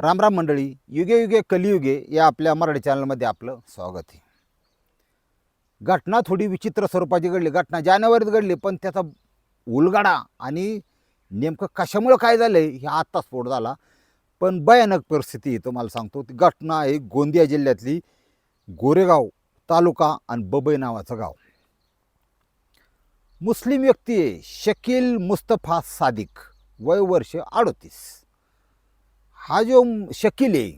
रामराम मंडळी युगे युगे कलियुगे या आपल्या मराठी चॅनलमध्ये आपलं स्वागत आहे. घटना थोडी विचित्र स्वरूपाची घडली घटना जानेवारीत घडली पण त्याचा उलगाडा आणि नेमकं कशामुळं काय झालं हे आत्ता स्फोट झाला. पण भयानक परिस्थिती तुम्हाला सांगतो ती घटना आहे गोंदिया जिल्ह्यातली गोरेगाव तालुका आणि बबई नावाचं गाव. मुस्लिम व्यक्ती आहे शकील मुस्तफा सादिक वय वर्ष अडोतीस. हा जो शकील आहे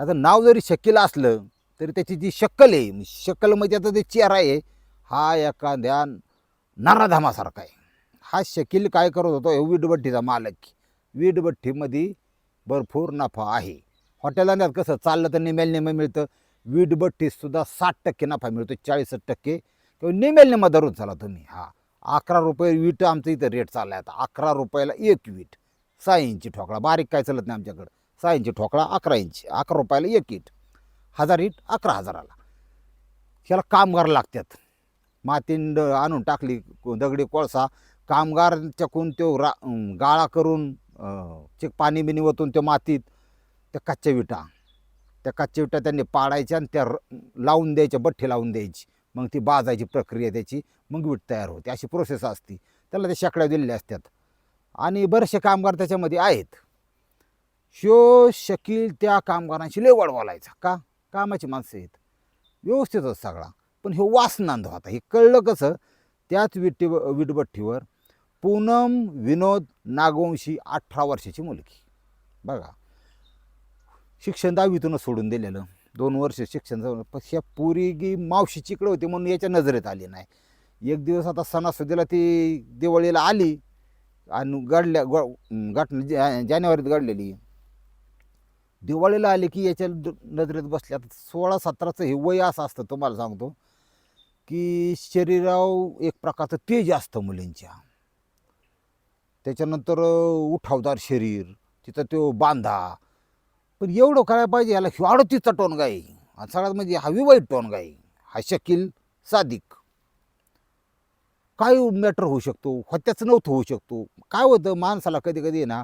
ह्याचं नाव जरी शकील असलं तरी त्याची जी शक्कल आहे शक्कल म्हणजे आता जे चेहरा आहे हा एखाद्या नराधामासारखा आहे. हा शकील काय करत होतो वीटभट्टीचा मालक. वीटभट्टीमध्ये भरपूर नफा आहे. हॉटेलांना कसं चाललं तर निमेल निमे मिळतं. वीटभट्टीसुद्धा साठ टक्के नफा मिळतो चाळीस टक्के. किंवा निमेल निमा धरून चाला तुम्ही. हा अकरा रुपये वीट आमचं इथं रेट चालला आहे आता. अकरा रुपयाला एक वीट. सहा इंची ठोकळा बारीक काय चालत नाही आमच्याकडं. सहा इंची ठोकळा अकरा इंची अकरा रुपयाला एक इट. हजार इट अकरा हजाराला. ह्याला कामगार लागतात. मातींड ड- आणून टाकली दगडी कोळसा कामगारच्याकून तो रा गाळा करून चे पाणी बिनी ओतून त्या मातीत त्या कच्च्या विटा. त्या कच्च्या विटा त्यांनी पाडायच्या आणि त्या र- लावून द्यायच्या बठ्ठी लावून द्यायची. मग ती बाजायची प्रक्रिया त्याची मग वीट तयार होते. अशी प्रोसेस असती. त्याला त्या शेकड्या दिलेल्या असतात. आणि बरेचसे कामगार त्याच्यामध्ये आहेत. शो शकील त्या कामगारांशी लय वळवालायचा का? कामाची माणसं आहेत. व्यवस्थितच सगळा. पण हे वासनांद होता हे कळलं कसं? त्याच विटी विटभट्टीवर पूनम विनोद नागवंशी अठरा वर्षाची मुलगी. बघा. शिक्षण दहावीतूनच सोडून दिलेलं. दोन वर्ष शिक्षण पक्षा पुरीगी मावशीची इकडे होती म्हणून याच्या नजरेत आली नाही. एक दिवस आता सणासुदीला ती दिवाळीला आली. आणि घडल्या ग घटना जानेवारीत घडलेली. दिवाळीला आली की याच्या नजरेत बसल्या सोळा सतराचं हे वय असं असतं तुम्हाला सांगतो की शरीराव एक प्रकारचं तेज असतं मुलींच्या. त्याच्यानंतर उठावदार शरीर तिथं तो बांधा. पण एवढं करायला पाहिजे याला अडतीचा तिचा टोनगाई. आणि सगळ्यात म्हणजे हा विवाहित टोनगाई. हा शकील सादिक. काय मॅटर होऊ शकतो? हत्याच नव्हतं होऊ शकतो. काय होतं? माणसाला कधी कधी ना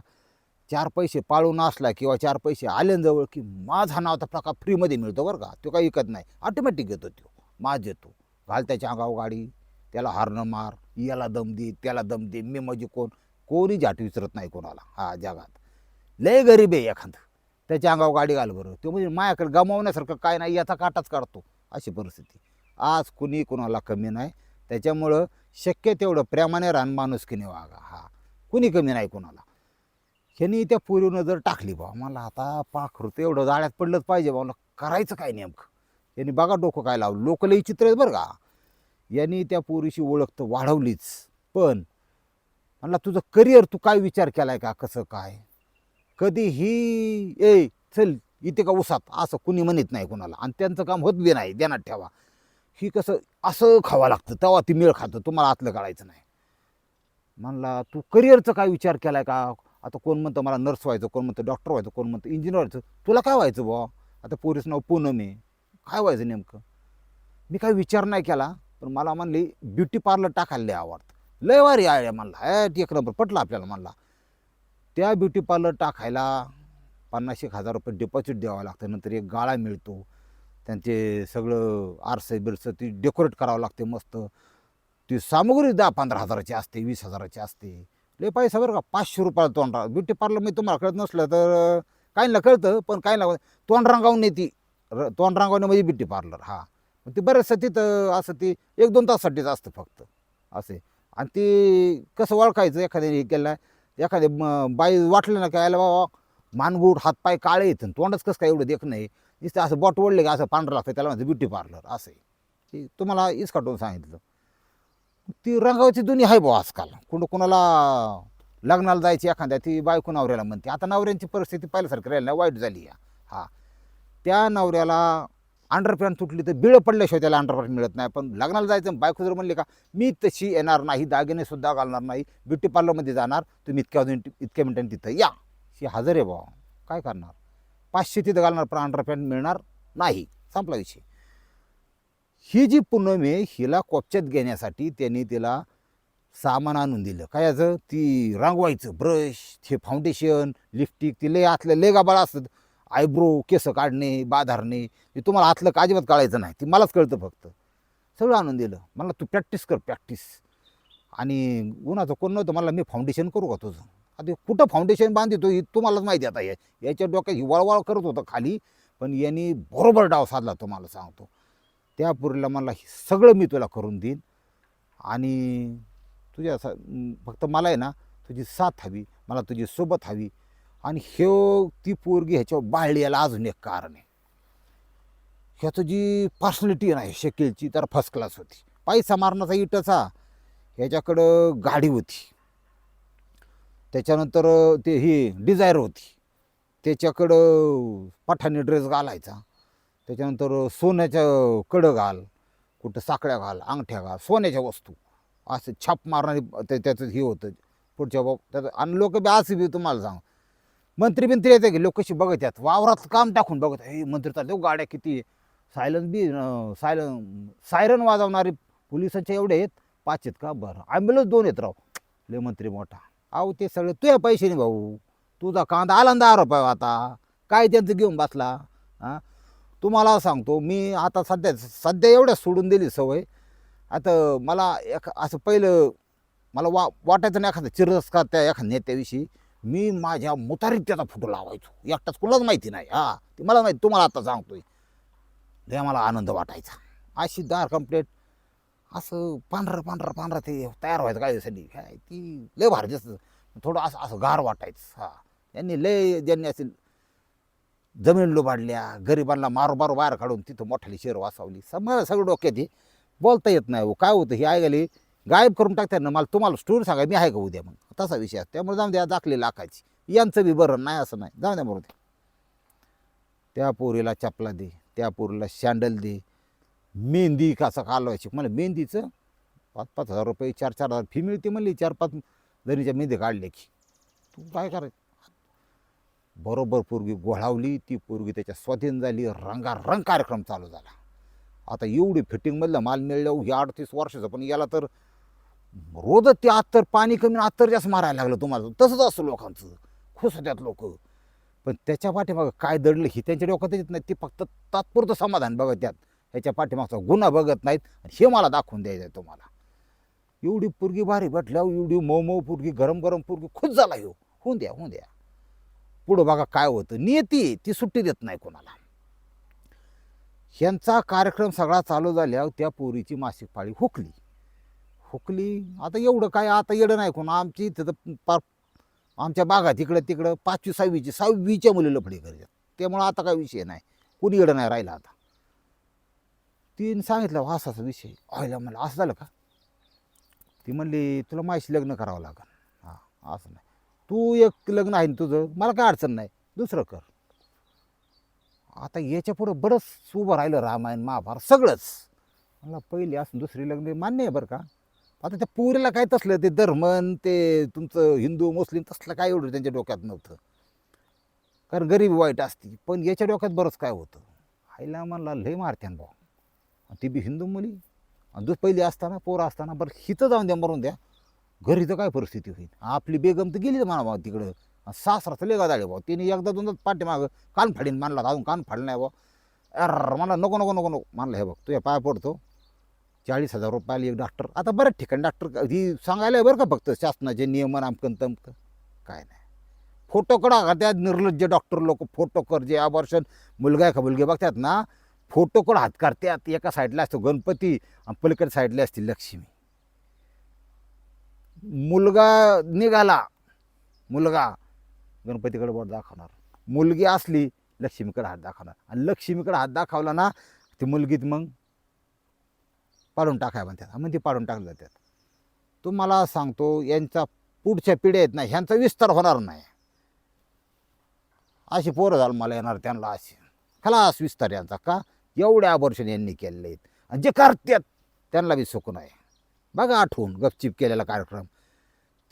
चार पैसे पाळून असला किंवा चार पैसे आल्यांजवळ की माझा नावाचा प्रकार फ्रीमध्ये मिळतो बरं का. तो काही विकत नाही. ऑटोमॅटिक घेतो तो. माझ येतो. घाल त्याच्या अंगावर गाडी. त्याला हारणं मार. याला दम दे. त्याला दम दे. मी म्हणजे कोण? कोणी जाट विचारत नाही कोणाला. हा जगात. लय गरीब आहे एखादं. त्याच्या अंगावर गाडी घाल बरं. तो म्हणजे माझ्याकडे गमावण्यासारखं काय नाही याचा काटाच काढतो. अशी परिस्थिती. आज कुणी कोणाला कमी नाही. त्याच्यामुळं शक्य तेवढं प्रेमाने रान माणुसकीने वागा हा. कुणी कमी नाही कुणाला. ह्यांनी त्या पोरीवर नजर टाकली बा मला आता पाखरू तर एवढं जाळ्यात पडलंच पाहिजे बा मला करायचं काय नेमकं? यांनी बघा डोकं काय लावलं. लोकलही चित्र आहेत बरं का. यांनी त्या पोरीशी ओळख तर वाढवलीच. पण म्हणला तुझं करिअर तू काय विचार केला आहे का? कसं काय? कधीही ए चल इथे का उसात? असं कुणी म्हणत नाही कुणाला. आणि त्यांचं काम होत बी नाही ध्यानात ठेवा. ही कसं असं खावं लागतं. तेव्हा ती मेळ खातं. तुम्हाला आतलं काढायचं नाही. म्हणला तू करिअरचं काय विचार केला आहे का? आता कोण म्हणतं मला नर्स व्हायचं कोण म्हणतं डॉक्टर व्हायचं कोण म्हणतं इंजिनियर व्हायचं? तुला काय व्हायचं बुवा? आता पोरीचं नाव पूनम आहे. काय व्हायचं नेमकं? मी काय विचार नाही केला पण मला म्हणली ब्युटी पार्लर टाकायला लय आवडतं. लय वारी आहे म्हणला. हे एक नंबर पटलं आपल्याला म्हणला. त्या ब्युटी पार्लर टाकायला पन्नास एक हजार रुपये डिपॉझिट द्यावं लागतं. नंतर एक गाळा मिळतो. त्यांचे सगळं आरसं बिरसं ती डेकोरेट करावं लागते मस्त. ती सामग्री दहा पंधरा हजाराची असते वीस हजाराची असते. लय पैसा बरं का पाचशे रुपयाला तोंड रांग ब्युटी पार्लर मी तुम्हाला कळत नसलं तर काहींना कळतं पण काहींना तोंड रांगावून येते र तोंड रांगावणे म्हणजे ब्युटी पार्लर हा. मग ते बरेचसं तिथं असं ती एक दोन तासासाठीच असतं फक्त. असे. आणि ती कसं ओळखायचं एखाद्या हे केलं एखादे बाई वाटलं ना काय बाबा मानगूट हातपाय काळे येतं तोंडच कसं काय एवढं देख नाही नुसतं असं बॉट ओढले का असं पांढरं लागतं त्याला म्हणजे ब्युटी पार्लर असं आहे. ते तुम्हाला इसकाटून सांगितलं. ती रंगावची दुनिया आहे भाऊ आजकाल. कुठं कुणाला लग्नाला जायची एखाद्या ती बायको नवऱ्याला म्हणते. आता नवऱ्यांची परिस्थिती पहिल्यासारखी राहिली नाही वाईट झाली या. हा. त्या नवऱ्याला अंडरपॅन्ट तुटली तर बिळं पडल्याशिवाय त्याला अंडरपॅन्ट मिळत नाही. पण लग्नाला जायचं बायको जर म्हणले का मी तशी येणार नाही दागिने सुद्धा घालणार नाही ब्युटी पार्लरमध्ये जाणार तुम्ही इतक्या अजून इतक्या मिनिटांनी तिथं या. ही हजर आहे भाऊ. काय करणार? पाचशे तिथं घालणार पण अंडरपॅन्ट मिळणार नाही. संपला विषय. ही जी पुनमे हिला कोपच्यात घेण्यासाठी त्यांनी तिला सामान आणून दिलं. काय याचं? ती रंगवायचं ब्रश ते फाउंडेशन लिपस्टिक ती लय आतलं लय गाबाळ असतं. आयब्रो केस काढणे बाधारणे हे तुम्हाला आतलं का अजिबात काढायचं नाही. ती मलाच कळतं फक्त. सगळं आणून दिलं. मला तू प्रॅक्टिस कर प्रॅक्टिस आणि उन्हाचं कोण नव्हतं मला मी फाउंडेशन करू का तुझं? आता कुठं फाउंडेशन बांधितो ही तुम्हालाच माहिती आता. या याच्या डोक्यात ही वळवळ करत होतं खाली पण यांनी बरोबर डाव साधला तुम्हाला सांगतो. त्या पुरीला मला हे सगळं मी तुला करून देईन आणि तुझ्या सा- फक्त मला आहे ना तुझी साथ हवी मला तुझी सोबत हवी आणि हे ती पोरगी ह्याच्यावर बाळली याला अजून एक कारण आहे. ह्याचं जी पर्सनॅलिटी आहे ना शकीलची तर फर्स्ट क्लास होती. पैसा मारण्याचा इटाचा. ह्याच्याकडं गाडी होती. त्याच्यानंतर ते ही डिझायर होती. त्याच्याकडं पठाणी ड्रेस घालायचा. त्याच्यानंतर सोन्याच्या कडं घाल कुठं साखळ्या घाल अंगठ्या घाल सोन्याच्या वस्तू. असं छाप मारणारी ते त्याचं हे होतं. पुढच्या बाब त्याचं आणि लोक बी असं बी तुम्हाला सांग. मंत्री बिंत्री येते की लोक कशी बघत आहेत? वावरात काम टाकून बघत हे मंत्री चालतो गाड्या किती सायलन बी सायलन सायरन वाजवणारे पोलिसांचे एवढे आहेत? पाच आहेत का? बरं ॲम्ब्युलन्स दोन आहेत राव. लय मंत्री मोठा. अहो ते सगळे तुझ्या पैसे भाऊ. तुझा कांदा आला दहा रुपये आता. काय त्यांचं घेऊन बसला? हां? तुम्हाला सांगतो मी आता सध्या सध्या एवढ्या सोडून दिली सवय. आता मला एक असं पहिलं मला वा वाटायचं नाही एखादा चिरस्कार त्या एखाद्या नेत्याविषयी. मी माझ्या मुतारीत त्याचा फोटो लावायचो. एकटाच कुणालाच माहिती नाही. हा ते मला माहिती तुम्हाला आता सांगतोय. ते मला आनंद वाटायचा. अशी दार कंप्लेट. असं पांढरं पांढरं पांढरं ते तयार व्हायचं काय साठी काय ती लय भारी दिसतं. थोडं असं असं गार वाटायचं. हा. त्यांनी लय ज्यांनी असे जमीन लुबाडल्या गरिबांना मारू मारू बाहेर काढून तिथं मोठाली शेर वाचवली सगळं सगळं डोक्यात हे. बोलता येत नाही हो. काय होतं हे ऐकायला गायब करून टाकतात ना. मला तुम्हाला स्टोरी सांगा मी आहे का उद्या मग? तसा विषय असतो. त्यामुळे जाऊन द्या दाखले लाखाची यांचं बी बरं नाही असं नाही. जाऊ द्या बरोबर त्या पोरीला चपला दे. त्या पोरीला शँडल दे. मेहंदी कसं कालवायची? मला मेहंदीचं पाच पाच हजार रुपये चार चार हजार फी मिळते म्हणली चार पाच जणीच्या मेहंदी काढले की. तू काय करायचं बरोबर पोरगी गोळावली ती पोरगी त्याच्या स्वाधीन झाली रंगारंग कार्यक्रम चालू झाला. आता एवढी फिटिंगमधलं माल मिळलं हे अडतीस वर्षाचं पण याला तर रोजच ते आत्तर पाणी कमी आत्तर अत्तर जास्त मारायला लागलं तुम्हाला. तसंच असतं लोकांचं. खुश होत्यात लोक. पण त्याच्या पाठीमागं काय दडलं ही त्यांच्या डोक्यात येत नाही. ते फक्त तात्पुरतं समाधान बघा त्यात ह्याच्या पाठीमागचा गुन्हा बघत नाहीत आणि हे मला दाखवून द्यायचं आहे तुम्हाला. एवढी पोरगी भारी भेटल्यावर एवढी मऊ मऊ पुरगी गरम गरम पोरगी खुश झाला हो होऊन द्या होऊन द्या. पुढं बघा काय होतं. नियती ती सुट्टी देत नाही कोणाला. ह्यांचा कार्यक्रम सगळा चालू झाल्यावर त्या पोरीची मासिक पाळी हुकली. हुकली. आता एवढं काय आता येडं नाही कोण. आमची इथं पा पार आमच्या बागात इकडं तिकडं पाचवी सहावीची सहावीच्या मुली लफडी करतात त्यामुळं आता काय विषय नाही. कोणी येडं नाही राहिला आता. तीन सांगितलं "हो, असाचा विषय. व्हायला म्हणलं असं झालं का? ती म्हणली तुला माझी लग्न करावं लागेल हां असं नाही. तू एक लग्न आहे ना तुझं? मला काय अडचण नाही. दुसरं कर. आता याच्या पुढं बरंच उभं राहिलं रामायण महाभारत सगळंच. मला पहिली असं दुसरी लग्न मान्य आहे बरं का? आता त्या पुरीला काय तसलं? ते धर्मन ते तुमचं हिंदू मुस्लिम तसलं काय एवढं त्यांच्या डोक्यात नव्हतं. कारण गरीबी वाईट असती. पण याच्या डोक्यात बरंच काय होतं. आईला म्हणला लय मारत्यान भाऊ. ती बी हिंदू मुली. आणि दुस पहिली असताना पोरं असताना बरं हिथं जाऊन द्या मरून द्या. घरी तर काय परिस्थिती होईल? आपली बेगम तर गेली म्हणा भाऊ तिकडं. सासराचं सासरा तर लेगा जाळे भाऊ. तिने एकदा दोनदा पाठीमागं कान फाडीन मानला अजून कान फाडलं नाही भाऊ. अर मला नको नको नको नको. मानलं हे बघ तुझ्या पाय पडतो. चाळीस हजार रुपयाला एक डॉक्टर. आता बऱ्याच ठिकाणी डॉक्टर ही सांगायला बरं का फक्त शासनाचे नियमन आमकन तमकं? काय नाही. फोटो कडा का त्या निर्लज्ज डॉक्टर लोक फोटो कर. जे अबॉर्शन मुलगा आहे का मुलगी बघतात ना? फोटो कडं हात करतात एका साईडला असतो गणपती आणि पलीकडे साईडला असते लक्ष्मी. मुलगा निघाला. मुलगा गणपतीकडे बोट दाखवणार. मुलगी असली लक्ष्मीकडे हात दाखवणार. आणि लक्ष्मीकडे हात दाखवला ना ती मुलगीत मग पाडून टाकाय म्हणतात. मग म्हणजे ती पाडून टाकली जातात. तुम्हाला सांगतो यांचा पुढच्या पिढ्या आहेत ना ह्यांचा विस्तार होणार नाही. अशी पोरं झालं मला येणार त्यांना अशी. खलास विस्तार यांचा का? एवढ्या अबॉर्शन यांनी केलेले आहेत. आणि जे करतात त्यांना बी सुकून आहे बघा आठवून गपचिप केलेला कार्यक्रम.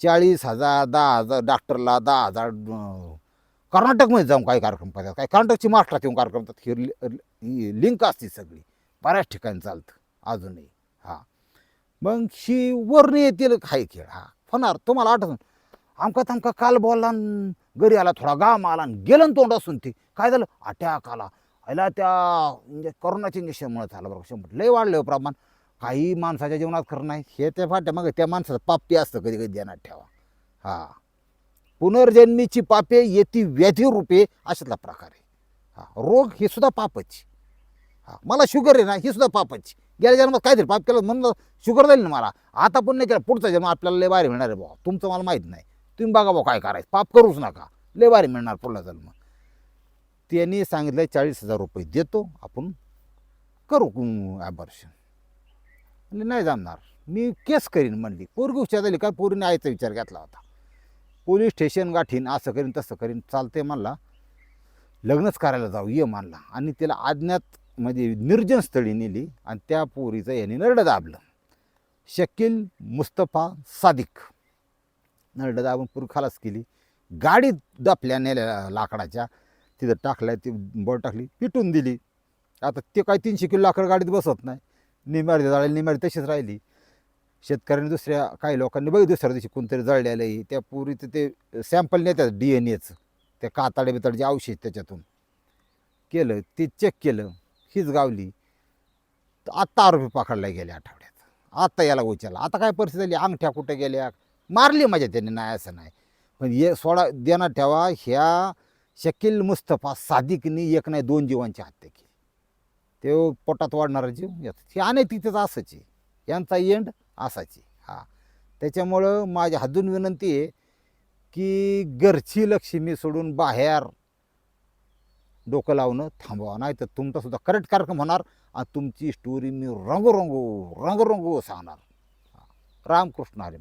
चाळीस हजार दहा हजार डॉक्टरला दहा हजार कर्नाटकमध्ये जाऊन काही कार्यक्रम करतात काही कर्नाटकची महाराष्ट्रात येऊन कार्यक्रम करतात ही लिंक असते सगळी. बऱ्याच ठिकाणी चालतं. अजूनही. हां. मग ही वरणी येतील काही खेळ. हा. होणार. तुम्हाला आठवून आमका तमका काल बोलला घरी आला थोडा गाम आला आणि गेलं न तोंड असून ते. काय झालं? अटॅक आला. ह्याला त्या म्हणजे करोनाच्या इंजेक्शनमुळे झालं बरं शंभर. लय वाढलं प्रमाण. काही माणसाच्या जीवनात खरं नाही. हे त्या फाट्या मग त्या माणसाचं पाप्पी असतं कधी कधी ध्यानात ठेवा. हा. पुनर्जन्मीची पापे येती व्याधी रूपे अशातला प्रकार आहे. हा. रोग हे सुद्धा पापच. हा. मला शुगर आहे ना ही सुद्धा पापच. गेल्या जन्मात काहीतरी पाप केलं म्हणून शुगर जाईल ना मला. आता पण नाही केलं. पुढचा जन्म आपल्याला लय भारी मिळणार आहे भाऊ. तुमचं मला माहीत नाही. तुम्ही बघा भाऊ काय करायचं. पाप करूच नका. लय भारी मिळणार पुढला जन्म. त्यांनी सांगितलं चाळीस हजार रुपये देतो आपण करू ॲबॉर्शन म्हणजे नाही जमणार. मी केस करीन म्हणली. पोरगी हुशार झाली का? पोरीने आईचा विचार घेतला होता. पोलीस स्टेशन गाठीन असं करीन तसं करीन चालते म्हणला. लग्नच करायला जाऊ ये मानला आणि तिला आज्ञात म्हणजे निर्जन स्थळी नेली आणि त्या पोरीचं याने नरडं दाबलं. शकील मुस्तफा सादिक. नरडं दाबून पूर खालास केली. गाडी दापल्या नेल्या लाकडाच्या. तिथं टाकल्या ती बॉल टाकली पिटून दिली. आता ते काय तीनशे किलो लाकड गाडीत बसत नाही. निमारी जाळली निमारी तशीच राहिली. शेतकऱ्यांनी दुसऱ्या काही लोकांनी बघ दुसऱ्या दिवशी कोणतरी जळलेलं आहे. त्या पुरीचं ते सॅम्पल नेतात डी एन एचं त्या काताडे बिताडे जे औषध त्याच्यातून. केलं ते चेक केलं हीच गावली. तर आत्ता आरोपी पकडला गेल्या आठवड्यात. आत्ता याला उचलला. आता काय परिस्थिती झाली? अंगठ्या कुठे गेल्या? मारली माझ्या त्यांनी नाही असं नाही. पण हे सोडा देणार ठेवा ह्या शकील मुस्तफा सादिकनी एक नाही दोन जीवांची हत्या केली. ते पोटात वाढणारा जीव यात. हे अनैतिकच असंच आहे यांचा एंड असायची. हा. त्याच्यामुळं माझ्या हातून विनंती आहे की घरची लक्ष्मी सोडून बाहेर डोकं लावणं थांबवा. नाही तर तुमचासुद्धा करेक्ट कार्यक्रम होणार आणि तुमची स्टोरी मी रंगरंगो रंगरंगो सांगणार. रामकृष्ण हरे